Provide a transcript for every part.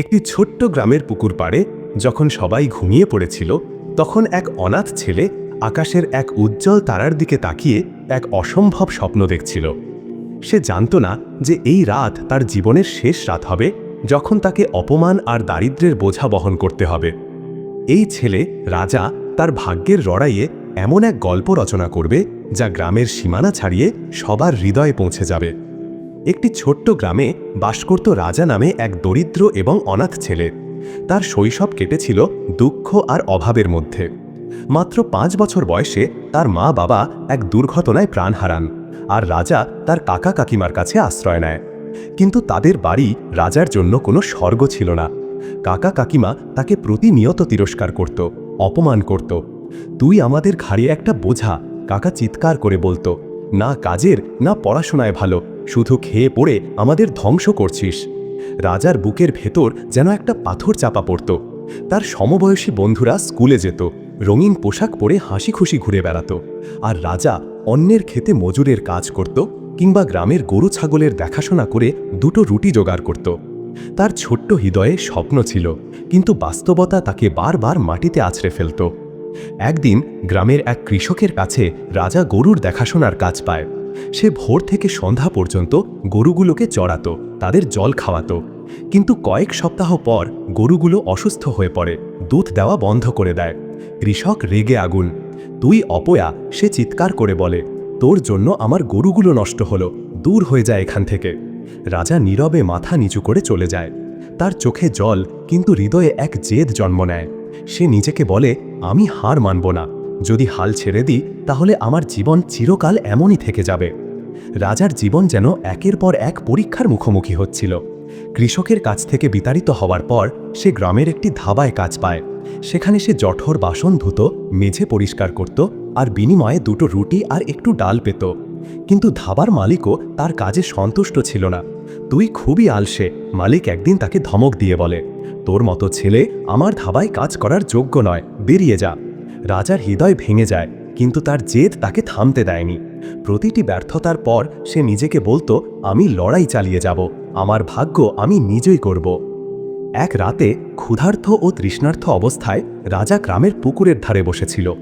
একটি ছোট্ট গ্রামের পুকুর পাড়ে যখন সবাই ঘুমিয়ে পড়েছিল, তখন এক অনাথ ছেলে আকাশের এক উজ্জ্বল তারার দিকে তাকিয়ে এক অসম্ভব স্বপ্ন দেখছিল। সে জানত না যে এই রাত তার জীবনের শেষ রাত হবে যখন তাকে অপমান আর দারিদ্র্যের বোঝা বহন করতে হবে। এই ছেলে, রাজা, তার ভাগ্যের লড়াইয়ে এমন এক গল্প রচনা করবে যা গ্রামের সীমানা ছাড়িয়ে সবার হৃদয়ে পৌঁছে যাবে। একটি ছোট্ট গ্রামে বাস করত রাজা নামে এক দরিদ্র এবং অনাথ ছেলে। তার শৈশব কেটেছিল দুঃখ আর অভাবের মধ্যে। মাত্র পাঁচ বছর বয়সে তার মা বাবা এক দুর্ঘটনায় প্রাণ হারান আর রাজা তার কাকা কাকিমার কাছে আশ্রয় নেয়। কিন্তু তাদের বাড়ি রাজার জন্য কোনো স্বর্গ ছিল না। কাকা কাকিমা তাকে প্রতিনিয়ত তিরস্কার করত, অপমান করত। তুই আমাদের ঘাড়ে একটা বোঝা, কাকা চিৎকার করে বলতো। না কাজের, না পড়াশোনায় ভালো শুধু খেয়ে পড়ে আমাদের ধ্বংস করছিস। রাজার বুকের ভেতর যেন একটা পাথর চাপা পড়ত। তার সমবয়সী বন্ধুরা স্কুলে যেত। রঙিন পোশাক পরে হাসি খুশি ঘুরে বেড়াত। আর রাজা অন্যের খেতে মজুরের কাজ করত কিংবা গ্রামের গরু ছাগলের দেখাশোনা করে দুটো রুটি জোগাড় করত। তার ছোট্ট হৃদয়ে স্বপ্ন ছিল, কিন্তু বাস্তবতা তাকে বারবার মাটিতে আছড়ে ফেলত। একদিন গ্রামের এক কৃষকের কাছে রাজা গরুর দেখাশোনার কাজ পায়। সে ভোর থেকে সন্ধ্যা পর্যন্ত গরুগুলোকে চড়াতো, তাদের জল খাওয়াতো। কিন্তু কয়েক সপ্তাহ পর গরুগুলো অসুস্থ হয়ে পড়ে, দুধ দেওয়া বন্ধ করে দেয়। কৃষক রেগে আগুন। তুই অপয়া, সে চিৎকার করে বলে, তোর জন্য আমার গরুগুলো নষ্ট হলো, দূর হয়ে যায় এখান থেকে। রাজা নীরবে মাথা নিচু করে চলে যায়। তার চোখে জল, কিন্তু হৃদয়ে এক জেদ জন্ম নেয়। সে নিজেকে বলে, আমি হার মানব না। যদি হাল ছেড়ে দিই, তাহলে আমার জীবন চিরকাল এমনই থেকে যাবে। রাজার জীবন যেন একের পর এক পরীক্ষার মুখোমুখি হচ্ছিল। কৃষকের কাছ থেকে বিতাড়িত হওয়ার পর সে গ্রামের একটি ধাবায় কাজ পায়। সেখানে সে জঠর বাসন ধুতো, মেঝে পরিষ্কার করত আর বিনিময়ে দুটো রুটি আর একটু ডাল পেত। কিন্তু ধাবার মালিকও তার কাজে সন্তুষ্ট ছিল না। তুই খুবই আলসে, মালিক একদিন তাকে ধমক দিয়ে বলে, তোর মতো ছেলে আমার ধাবায় কাজ করার যোগ্য নয়, বেরিয়ে যা। রাজার হৃদয় ভেঙে যায়, কিন্তু তার জেদ তাকে থামতে দেয়নি। প্রতিটি ব্যর্থতার পর সে নিজেকে বলতো, আমি লড়াই চালিয়ে যাব, আমার ভাগ্য আমি নিজেই করব। এক রাতে ক্ষুধার্থ ও তৃষ্ণার্থ অবস্থায় রাজা গ্রামের পুকুরের ধারে বসেছিল।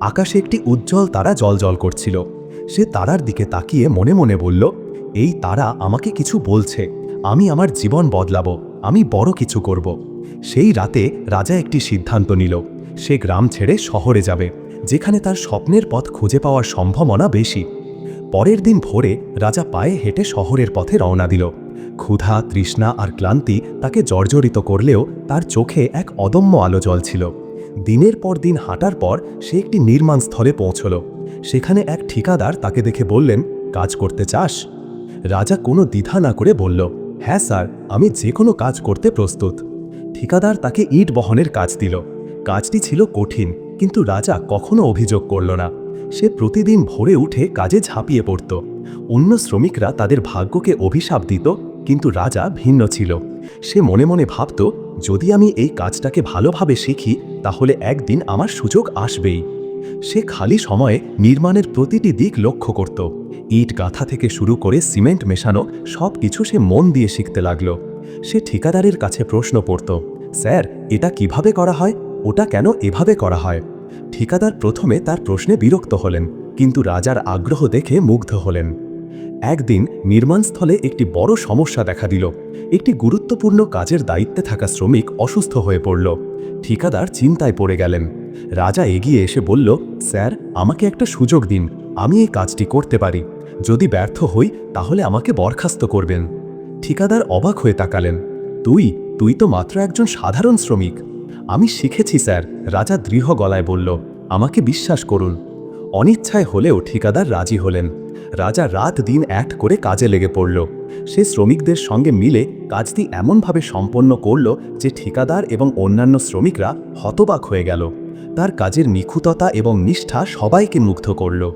আকাশে একটি উজ্জ্বল তারা জল করছিল। সে তারার দিকে তাকিয়ে মনে মনে বলল, এই তারা আমাকে কিছু বলছে। আমি আমার জীবন বদলাবো, আমি বড় কিছু করব। সেই রাতে রাজা একটি সিদ্ধান্ত নিল, সে গ্রাম ছেড়ে শহরে যাবে, যেখানে তার স্বপ্নের পথ খুঁজে পাওয়ার সম্ভাবনা বেশি। পরের দিন ভোরে রাজা পায়ে হেঁটে শহরের পথে রওনা দিল। ক্ষুধা, তৃষ্ণা আর ক্লান্তি তাকে জর্জরিত করলেও তার চোখে এক অদম্য আলো ছিল দিনের পর দিন হাঁটার পর সে একটি নির্মাণ স্থলে পৌঁছল। সেখানে এক ঠিকাদার তাকে দেখে বললেন, কাজ করতে চাস? রাজা কোনো দ্বিধা না করে বলল হ্যাঁ স্যার, আমি যে কোনো কাজ করতে প্রস্তুত। ঠিকাদার তাকে ইট বহনের কাজ দিল। কাজটি ছিল কঠিন, কিন্তু রাজা কখনো অভিযোগ করল না। সে প্রতিদিন ভোরে উঠে কাজে ঝাঁপিয়ে পড়ত। অন্য শ্রমিকরা তাদের ভাগ্যকে অভিশাপ দিত, কিন্তু রাজা ভিন্ন ছিল। সে মনে মনে ভাবত, যদি আমি এই কাজটাকে ভালোভাবে শিখি, তাহলে একদিন আমার সুযোগ আসবেই। সে খালি সময়ে নির্মাণের প্রতিটি দিক লক্ষ্য করত। ইট, গাথা থেকে শুরু করে সিমেন্ট মেশানো সব কিছু সে মন দিয়ে শিখতে লাগল। সে ঠিকাদারের কাছে প্রশ্ন পড়ত, স্যার, এটা কীভাবে করা হয়? ওটা কেন এভাবে করা হয়? ঠিকাদার প্রথমে তার প্রশ্নে বিরক্ত হলেন, কিন্তু রাজার আগ্রহ দেখে মুগ্ধ হলেন। একদিন নির্মাণস্থলে একটি বড় সমস্যা দেখা দিল। একটি গুরুত্বপূর্ণ কাজের দায়িত্বে থাকা শ্রমিক অসুস্থ হয়ে পড়ল। ঠিকাদার চিন্তায় পড়ে গেলেন। রাজা এগিয়ে এসে বলল, স্যার, আমাকে একটা সুযোগ দিন। আমি এই কাজটি করতে পারি। যদি ব্যর্থ হই, তাহলে আমাকে বরখাস্ত করবেন। ঠিকাদার অবাক হয়ে তাকালেন। তুই তুই তো মাত্র একজন সাধারণ শ্রমিক। আমি শিখেছি, স্যার। রাজা দৃঢ় গলায় বলল, আমাকে বিশ্বাস করুন। অনিচ্ছায় হলেও ঠিকাদার রাজি হলেন। রাজা রাত দিন এক করে কাজে লেগে পড়ল। সে শ্রমিকদের সঙ্গে মিলে কাজটি এমনভাবে সম্পন্ন করল যে ঠিকাদার এবং অন্যান্য শ্রমিকরা হতবাক হয়ে গেল। তার কাজের নিখুঁততা এবং নিষ্ঠা সবাইকে মুগ্ধ করল।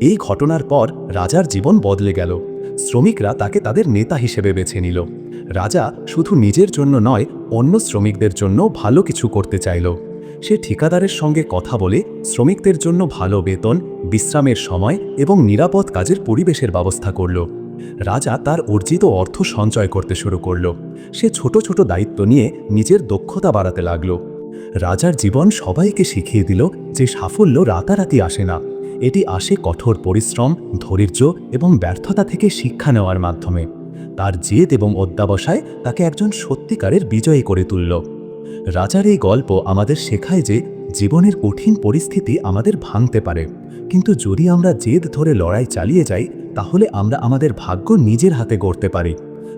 এই ঘটনার পর রাজার জীবন বদলে গেল। শ্রমিকরা তাকে তাদের নেতা হিসেবে বেছে নিল। রাজা শুধু নিজের জন্য নয়, অন্য শ্রমিকদের জন্য ভালো কিছু করতে চাইল। সে ঠিকাদারের সঙ্গে কথা বলে শ্রমিকদের জন্য ভালো বেতন, বিশ্রামের সময় এবং নিরাপদ কাজের পরিবেশের ব্যবস্থা করল। রাজা তার অর্জিত অর্থ সঞ্চয় করতে শুরু করল। সে ছোট ছোট দায়িত্ব নিয়ে নিজের দক্ষতা বাড়াতে লাগল। রাজার জীবন সবাইকে শিখিয়ে দিল যে সাফল্য রাতারাতি আসে না। এটি আসে কঠোর পরিশ্রম, ধৈর্য এবং ব্যর্থতা থেকে শিক্ষা নেওয়ার মাধ্যমে। তার জেদ এবং অধ্যাবসায় তাকে একজন সত্যিকারের বিজয়ী করে তুলল। রাজার এই গল্প আমাদের শেখায় যে, জীবনের কঠিন পরিস্থিতি আমাদের ভাঙতে পারে। কিন্তু যদি আমরা জেদ ধরে লড়াই চালিয়ে যাই, তাহলে আমরা আমাদের ভাগ্য নিজের হাতে গড়তে পারি।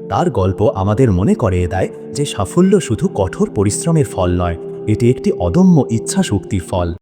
তার গল্প আমাদের মনে করিয়ে দেয় যে সাফল্য শুধু কঠোর পরিশ্রমের ফল নয়, এটি একটি অদম্য ইচ্ছা শক্তির ফল।